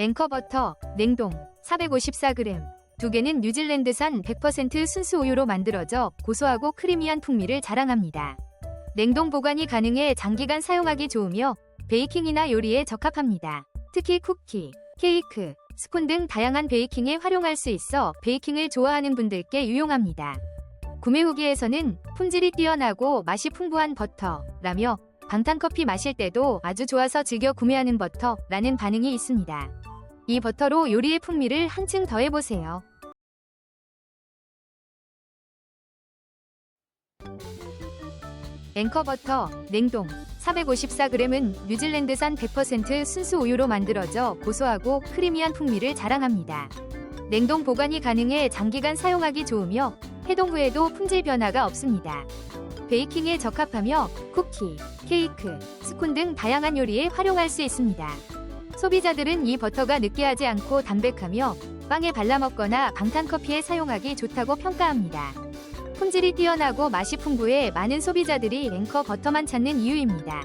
앵커버터, 냉동, 454g. 두 개는 뉴질랜드산 100% 순수 우유로 만들어져 고소하고 크리미한 풍미를 자랑합니다. 냉동 보관이 가능해 장기간 사용하기 좋으며 베이킹이나 요리에 적합합니다. 특히 쿠키, 케이크, 스콘 등 다양한 베이킹에 활용할 수 있어 베이킹을 좋아하는 분들께 유용합니다. 구매 후기에서는 품질이 뛰어나고 맛이 풍부한 버터라며 방탄커피 마실 때도 아주 좋아서 즐겨 구매하는 버터라는 반응이 있습니다. 이 버터로 요리의 풍미를 한층 더해보세요. 앵커 버터, 냉동, 454g은 뉴질랜드산 100% 순수 우유로 만들어져 고소하고 크리미한 풍미를 자랑합니다. 냉동 보관이 가능해 장기간 사용하기 좋으며 해동 후에도 품질 변화가 없습니다. 베이킹에 적합하며 쿠키, 케이크, 스콘 등 다양한 요리에 활용할 수 있습니다. 소비자들은 이 버터가 느끼하지 않고 담백하며 빵에 발라 먹거나 방탄커피에 사용하기 좋다고 평가합니다. 품질이 뛰어나고 맛이 풍부해 많은 소비자들이 앵커 버터만 찾는 이유입니다.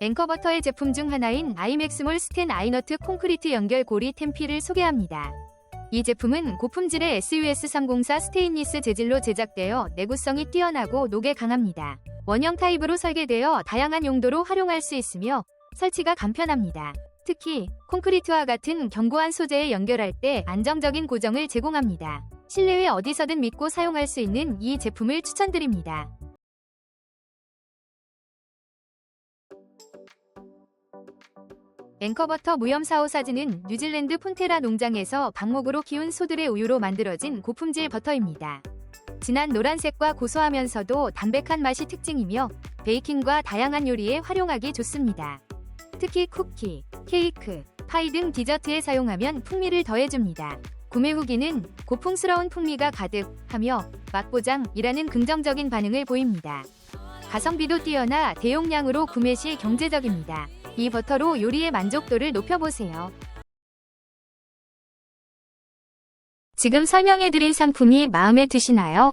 앵커 버터의 제품 중 하나인 아이맥스몰 스텐 아이너트 콘크리트 연결 고리 템피를 소개합니다. 이 제품은 고품질의 SUS304 스테인리스 재질로 제작되어 내구성이 뛰어나고 녹에 강합니다. 원형 타입으로 설계되어 다양한 용도로 활용할 수 있으며 설치가 간편합니다. 특히 콘크리트와 같은 견고한 소재에 연결할 때 안정적인 고정을 제공합니다. 실내외 어디서든 믿고 사용할 수 있는 이 제품을 추천드립니다. 앵커버터 무염 사오 사진은 뉴질랜드 폰테라 농장에서 방목으로 키운 소들의 우유로 만들어진 고품질 버터입니다. 진한 노란색과 고소하면서도 담백한 맛이 특징이며 베이킹과 다양한 요리에 활용하기 좋습니다. 특히 쿠키, 케이크, 파이 등 디저트에 사용하면 풍미를 더해줍니다. 구매 후기는 고풍스러운 풍미가 가득하며 맛보장이라는 긍정적인 반응을 보입니다. 가성비도 뛰어나 대용량으로 구매 시 경제적입니다. 이 버터로 요리의 만족도를 높여보세요. 지금 설명해드린 상품이 마음에 드시나요?